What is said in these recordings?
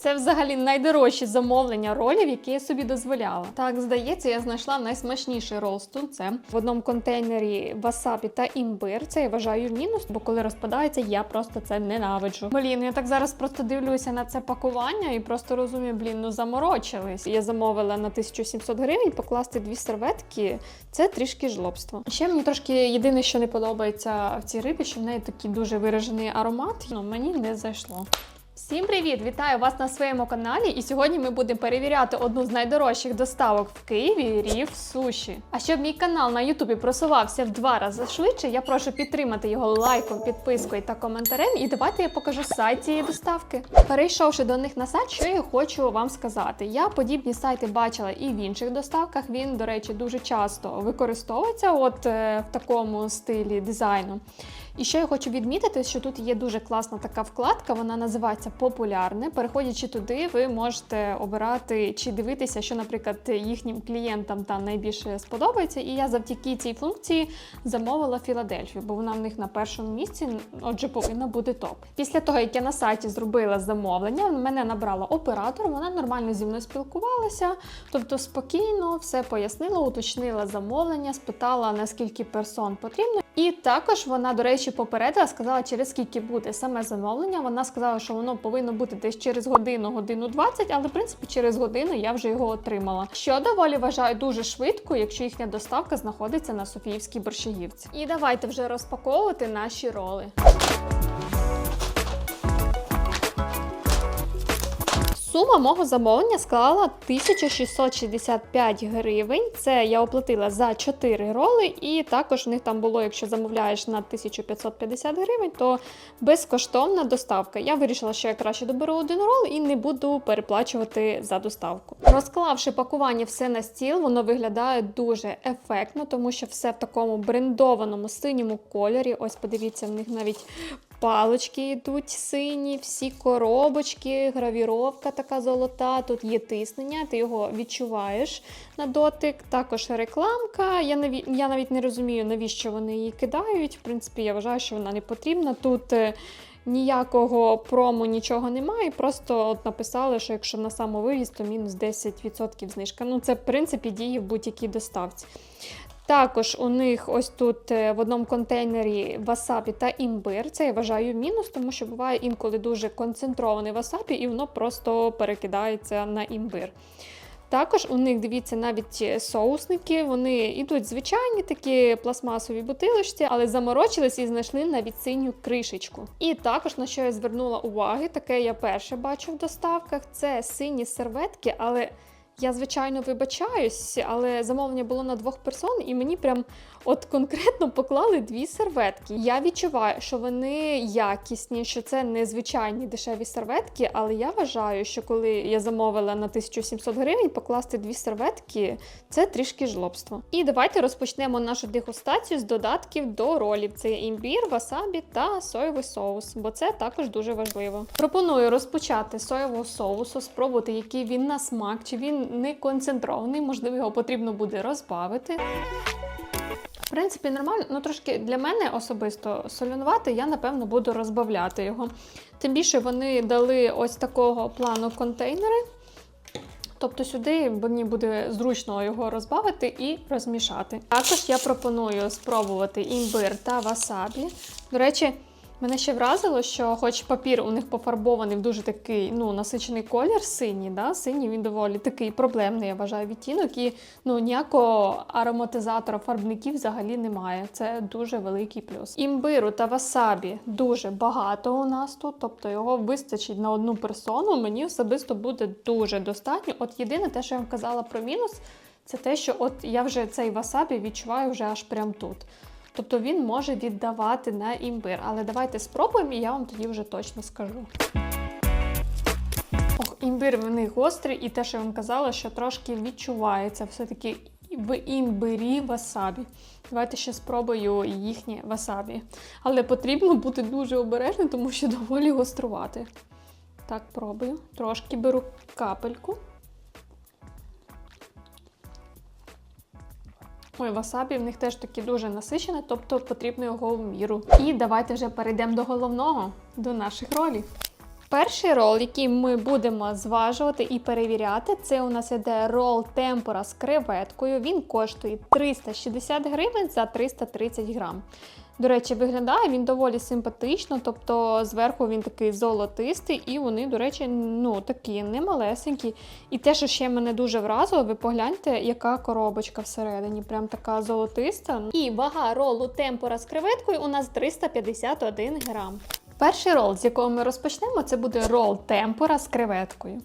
Це взагалі найдорожчі замовлення ролів, які я собі дозволяла. Так, здається, я знайшла найсмачніший рол з тунцем. В одному контейнері васабі та імбир. Це я вважаю мінус, бо коли розпадається, я просто це ненавиджу. Блін, я так зараз просто дивлюся на це пакування і просто розумію, блін, ну заморочились. Я замовила на 1700 гривень покласти дві серветки. Це трішки жлобство. Ще мені трошки єдине, що не подобається в цій рибі, що в неї такий дуже виражений аромат. Ну мені не зайшло. Всім привіт! Вітаю вас на своєму каналі. І сьогодні ми будемо перевіряти одну з найдорожчих доставок в Києві Рів Суші. А щоб мій канал на Ютубі просувався в два рази швидше, я прошу підтримати його лайком, підпискою та коментарем. І давайте я покажу сайт цієї доставки. Перейшовши до них на сайт, що я хочу вам сказати. Я подібні сайти бачила і в інших доставках. Він, до речі, дуже часто використовується, от е, в такому стилі дизайну. І що я хочу відмітити, що тут є дуже класна така вкладка, вона називається Популярне. Переходячи туди, ви можете обирати чи дивитися, що, наприклад, їхнім клієнтам там найбільше сподобається. І я завдяки цій функції замовила Філадельфію, бо вона в них на першому місці, отже, повинна бути топ. Після того, як я на сайті зробила замовлення, мене набрала оператор, вона нормально зі мною спілкувалася, тобто спокійно все пояснила, уточнила замовлення, спитала наскільки персон потрібно. І також вона, до речі, попередила, сказала, через скільки буде саме замовлення. Вона сказала, що воно повинно бути десь через годину, годину 20, але в принципі через годину я вже його отримала. Що доволі вважаю дуже швидко, якщо їхня доставка знаходиться на Софіївській борщагівці. І давайте вже розпаковувати наші роли. Сума мого замовлення склала 1665 гривень. Це я оплатила за 4 роли, і також в них там було, якщо замовляєш на 1550 гривень, то безкоштовна доставка. Я вирішила, що я краще доберу один рол і не буду переплачувати за доставку. Розклавши пакування все на стіл, воно виглядає дуже ефектно, тому що все в такому брендованому синьому кольорі. Ось подивіться, в них навіть Палочки йдуть сині, всі коробочки, гравіровка така золота. Тут є тиснення, ти його відчуваєш на дотик. Також рекламка. Я навіть, я навіть не розумію, навіщо вони її кидають. В принципі, я вважаю, що вона не потрібна. Тут е, ніякого прому, нічого немає. Просто от написали, що якщо на самовивіз, то мінус 10% знижка. Ну, це в принципі діє в будь-якій доставці. Також у них ось тут е, в одному контейнері васабі та імбир. Це я вважаю мінус, тому що буває інколи дуже концентрований васабі, і воно просто перекидається на імбир. Також у них, дивіться, навіть соусники, вони йдуть звичайні такі пластмасові бутилочці, але заморочились і знайшли навіть синю кришечку. І також на що я звернула уваги, таке я перше бачу в доставках, це сині серветки, але. Я, звичайно, вибачаюсь, але замовлення було на двох персон, і мені прям от конкретно поклали дві серветки. Я відчуваю, що вони якісні, що це не звичайні дешеві серветки, але я вважаю, що коли я замовила на 1700 гривень, покласти дві серветки це трішки жлобство. І давайте розпочнемо нашу дегустацію з додатків до ролів: це імбір, васабі та соєвий соус, бо це також дуже важливо. Пропоную розпочати соєвого соусу, спробувати, який він на смак, чи він не концентрований, можливо, його потрібно буде розбавити. В принципі, нормально, ну трошки для мене особисто солюнувати, я напевно буду розбавляти його. Тим більше вони дали ось такого плану контейнери. Тобто сюди мені буде зручно його розбавити і розмішати. Також я пропоную спробувати імбир та васабі. До речі, Мене ще вразило, що, хоч папір у них пофарбований в дуже такий ну, насичений колір, синій, да? синій він доволі такий проблемний, я вважаю, відтінок, і ну, ніякого ароматизатора фарбників взагалі немає. Це дуже великий плюс. Імбиру та васабі дуже багато у нас тут, тобто його вистачить на одну персону. Мені особисто буде дуже достатньо. От єдине те, що я вам казала про мінус, це те, що от я вже цей васабі відчуваю вже аж прям тут. Тобто він може віддавати на імбир. Але давайте спробуємо, і я вам тоді вже точно скажу. Ох, імбир в них гострий, і те, що я вам казала, що трошки відчувається все-таки в імбирі васабі. Давайте ще спробую їхнє васабі. Але потрібно бути дуже обережним, тому що доволі гострувати. Так, пробую. Трошки беру капельку. Ой, васабі в них теж таки дуже насичене, тобто потрібно його в міру. І давайте вже перейдемо до головного, до наших ролів. Перший рол, який ми будемо зважувати і перевіряти, це у нас іде рол темпора з креветкою. Він коштує 360 гривень за 330 грам. До речі, виглядає він доволі симпатично, тобто зверху він такий золотистий, і вони, до речі, ну такі немалесенькі. І те, що ще мене дуже вразило, ви погляньте, яка коробочка всередині, прям така золотиста. І вага ролу темпора з креветкою у нас 351 грам. Перший рол, з якого ми розпочнемо, це буде рол темпора з креветкою.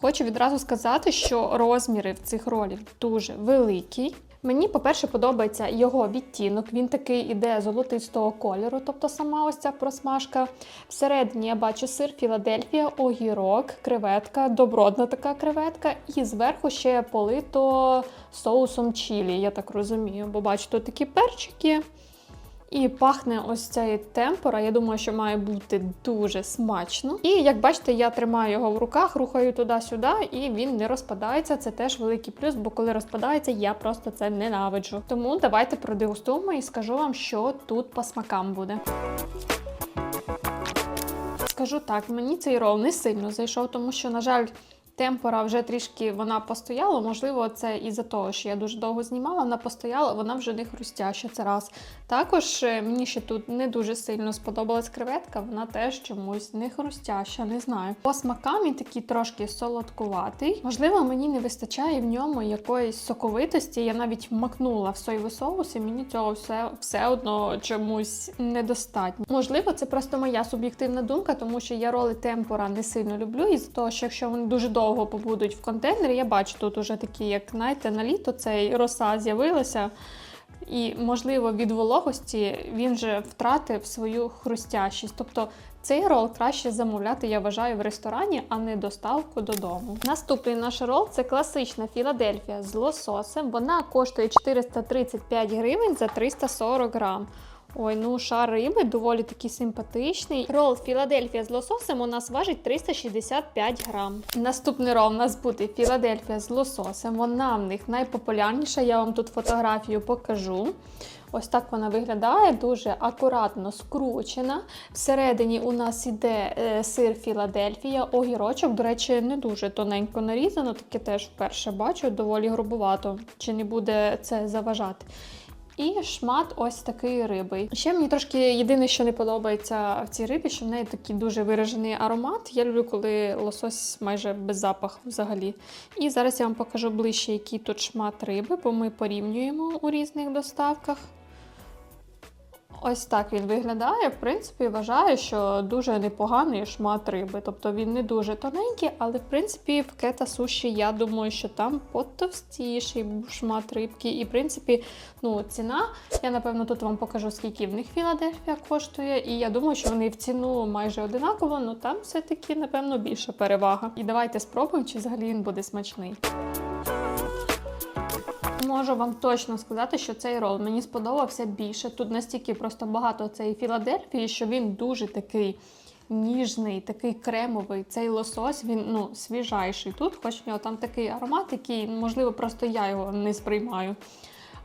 Хочу відразу сказати, що розміри в цих ролів дуже великі. Мені, по-перше, подобається його відтінок. Він такий іде золотистого кольору, тобто сама ось ця просмажка. Всередині я бачу сир Філадельфія, огірок, креветка, добродна така креветка, і зверху ще полито соусом чілі, я так розумію. Бо бачу, тут такі перчики. І пахне ось цей темпора. Я думаю, що має бути дуже смачно. І як бачите, я тримаю його в руках, рухаю туди-сюди, і він не розпадається. Це теж великий плюс, бо коли розпадається, я просто це ненавиджу. Тому давайте продегустуємо і скажу вам, що тут по смакам буде. Скажу так, мені цей рол не сильно зайшов, тому що, на жаль, темпора вже трішки вона постояла. Можливо, це із-за того, що я дуже довго знімала, вона постояла, вона вже не хрустяща. Це раз. Також е, мені ще тут не дуже сильно сподобалась креветка, вона теж чомусь не хрустяща, не знаю. По смакам він такий трошки солодкуватий. Можливо, мені не вистачає в ньому якоїсь соковитості. Я навіть макнула в соєвий соус, і мені цього все, все одно чомусь недостатньо. Можливо, це просто моя суб'єктивна думка, тому що я роли темпора не сильно люблю, із-за того, що якщо вони дуже довго побудуть в контейнері, я бачу тут уже такі, як знаєте, на літо цей роса з'явилася. І, можливо, від вологості він же втратив свою хрустящість. Тобто цей рол краще замовляти, я вважаю, в ресторані, а не доставку додому. Наступний наш рол це класична Філадельфія з лососем. Вона коштує 435 гривень за 340 грам. Ой, ну шар риби доволі такий симпатичний. Рол Філадельфія з лососем у нас важить 365 грам. Наступний рол у нас буде Філадельфія з лососем. Вона в них найпопулярніша. Я вам тут фотографію покажу. Ось так вона виглядає, дуже акуратно скручена. Всередині у нас іде е, сир Філадельфія, огірочок. До речі, не дуже тоненько нарізано, таке теж вперше бачу, доволі грубувато. Чи не буде це заважати? І шмат ось такої риби. Ще мені трошки єдине, що не подобається в цій рибі, що в неї такий дуже виражений аромат. Я люблю, коли лосось майже без запаху взагалі. І зараз я вам покажу ближче, який тут шмат риби, бо ми порівнюємо у різних доставках. Ось так він виглядає. В принципі, вважаю, що дуже непоганий шмат риби. Тобто він не дуже тоненький, але в принципі в кета суші я думаю, що там потовстіший шмат рибки. І в принципі, ну, ціна. Я напевно тут вам покажу, скільки в них Філадельфія коштує. І я думаю, що вони в ціну майже одинаково, але там все-таки, напевно, більша перевага. І давайте спробуємо, чи взагалі він буде смачний. Можу вам точно сказати, що цей рол мені сподобався більше. Тут настільки просто багато цієї Філадельфії, що він дуже такий ніжний, такий кремовий. Цей лосось він ну свіжайший. Тут, хоч в нього там такий аромат, який, можливо, просто я його не сприймаю.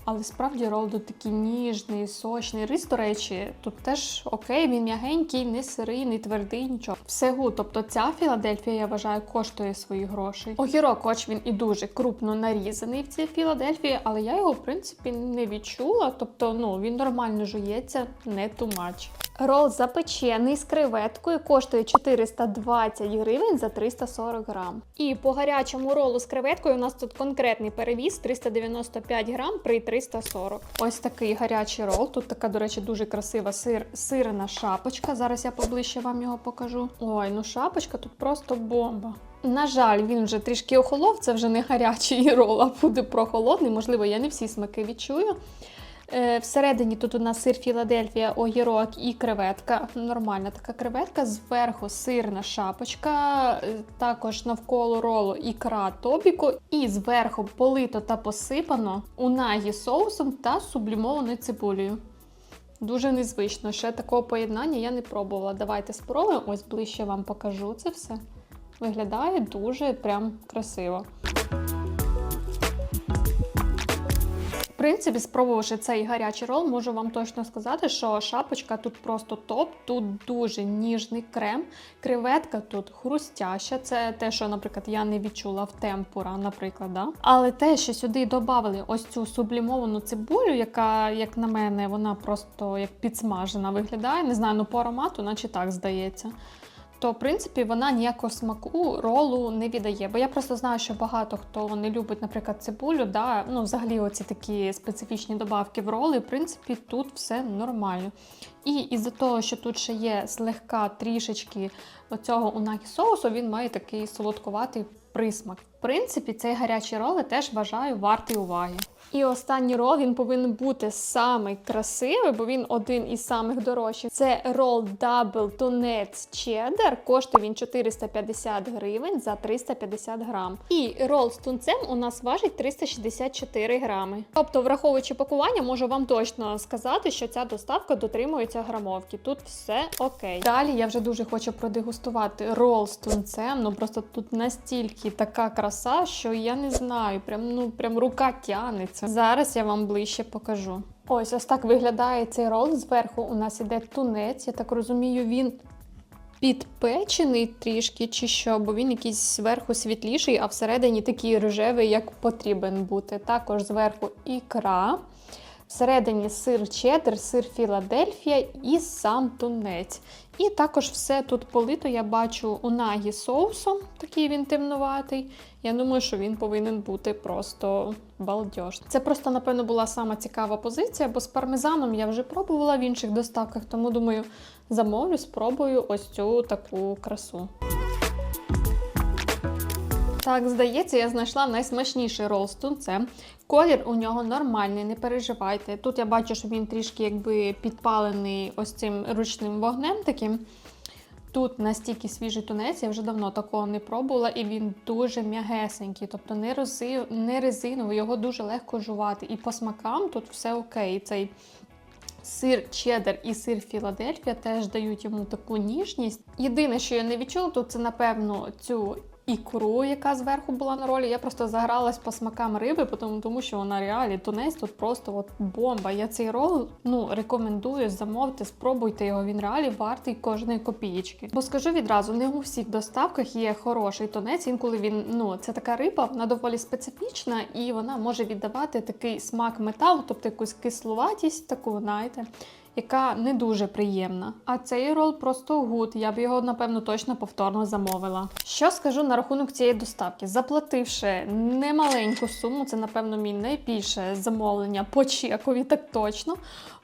Але справді ролду такий ніжний, сочний. Рис, до речі, тут теж окей, він м'ягенький, не сирий, не твердий, нічого. Все гу. Тобто ця Філадельфія, я вважаю, коштує свої гроші. Огірок, хоч він і дуже крупно нарізаний в цій Філадельфії, але я його, в принципі, не відчула. Тобто, ну, він нормально жується, не тумач. Рол запечений з креветкою коштує 420 гривень за 340 грам. І по гарячому ролу з креветкою у нас тут конкретний перевіз 395 грам при 340. Ось такий гарячий рол. Тут така, до речі, дуже красива сир, сирена шапочка. Зараз я поближче вам його покажу. Ой, ну шапочка тут просто бомба. На жаль, він вже трішки охолов, це вже не гарячий рол, а буде прохолодний. Можливо, я не всі смаки відчую. Е, Всередині тут у нас сир Філадельфія, огірок і креветка. Нормальна така креветка. Зверху сирна шапочка, е, також навколо ролу ікра тобіку. І зверху полито та посипано унагі соусом та сублімованою цибулею. Дуже незвично. Ще такого поєднання я не пробувала. Давайте спробуємо. Ось ближче вам покажу це все. Виглядає дуже прям красиво. Принципі, спробувавши цей гарячий рол, можу вам точно сказати, що шапочка тут просто топ, тут дуже ніжний крем, креветка тут хрустяща. Це те, що, наприклад, я не відчула в темпура, наприклад. Да? Але те, що сюди додали ось цю сублімовану цибулю, яка, як на мене, вона просто як підсмажена виглядає. Не знаю, ну по аромату, наче так здається. То, в принципі, вона ніякого смаку ролу не віддає. Бо я просто знаю, що багато хто не любить, наприклад, цибулю, да, ну, взагалі, оці такі специфічні добавки в роли, в принципі, тут все нормально. І із-за того, що тут ще є злегка трішечки оцього унагі соусу, він має такий солодкуватий присмак. В принципі, цей гарячий рол я теж вважаю вартий уваги. І останній рол він повинен бути самий красивий, бо він один із самих дорожчих. Це рол Double Тунець Cheddar. Коштує він 450 гривень за 350 грам. І рол з тунцем у нас важить 364 грами. Тобто, враховуючи пакування, можу вам точно сказати, що ця доставка дотримується грамовки. Тут все окей. Далі я вже дуже хочу продегустувати рол з тунцем. Ну просто тут настільки така краса, що я не знаю, прям ну прям рука тянеться. Зараз я вам ближче покажу. Ось ось так виглядає цей рол. Зверху у нас іде тунець. Я так розумію, він підпечений трішки чи що, бо він якийсь зверху світліший, а всередині такий рожевий, як потрібен бути. Також зверху ікра. Всередині сир чеддер, сир Філадельфія і сам тунець. І також все тут полито, я бачу унагі соусом, такий він темнуватий. Я думаю, що він повинен бути просто балдеж. Це просто, напевно, була сама цікава позиція, бо з пармезаном я вже пробувала в інших доставках, тому думаю, замовлю, спробую ось цю таку красу. Так, здається, я знайшла найсмачніший рол з. Колір у нього нормальний, не переживайте. Тут я бачу, що він трішки якби підпалений ось цим ручним вогнем таким. Тут настільки свіжий тунець, я вже давно такого не пробувала, і він дуже м'ягесенький, тобто не, рози, не резиновий, його дуже легко жувати. І по смакам тут все окей. Цей Сир чеддер і сир Філадельфія теж дають йому таку ніжність. Єдине, що я не відчула, тут це, напевно, цю ікру, яка зверху була на ролі. Я просто загралась по смакам риби, тому, що вона реалі тунець тут просто от бомба. Я цей рол ну, рекомендую замовити, спробуйте його. Він реалі вартий кожної копієчки. Бо скажу відразу, не у всіх доставках є хороший тунець. Інколи він ну це така риба, вона доволі специфічна і вона може віддавати такий смак металу, тобто якусь кислуватість, таку знаєте. Яка не дуже приємна. А цей рол просто гуд. Я б його, напевно, точно повторно замовила. Що скажу на рахунок цієї доставки? Заплативши немаленьку суму, це, напевно, мій найбільше замовлення по чекові, так точно.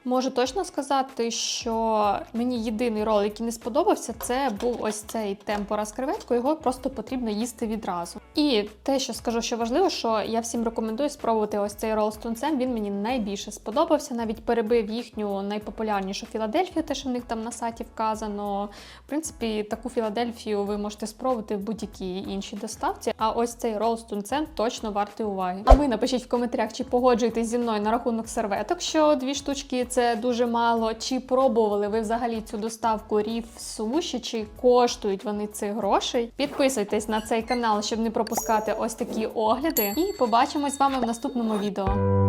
Можу точно сказати, що мені єдиний рол, який не сподобався, це був ось цей темпора з. Його просто потрібно їсти відразу. І те, що скажу, що важливо, що я всім рекомендую спробувати ось цей рол з тунцем. Він мені найбільше сподобався. Навіть перебив їхню найпопулярнішу Філадельфію, те, що в них там на сайті вказано. В принципі, таку Філадельфію ви можете спробувати в будь-якій іншій доставці. А ось цей рол з тунцем точно вартий уваги. А ви напишіть в коментарях, чи погоджуєтесь зі мною на рахунок серветок, що дві штучки це дуже мало. Чи пробували ви взагалі цю доставку ріф суші, чи коштують вони цих грошей? Підписуйтесь на цей канал, щоб не пропускати ось такі огляди. І побачимось з вами в наступному відео.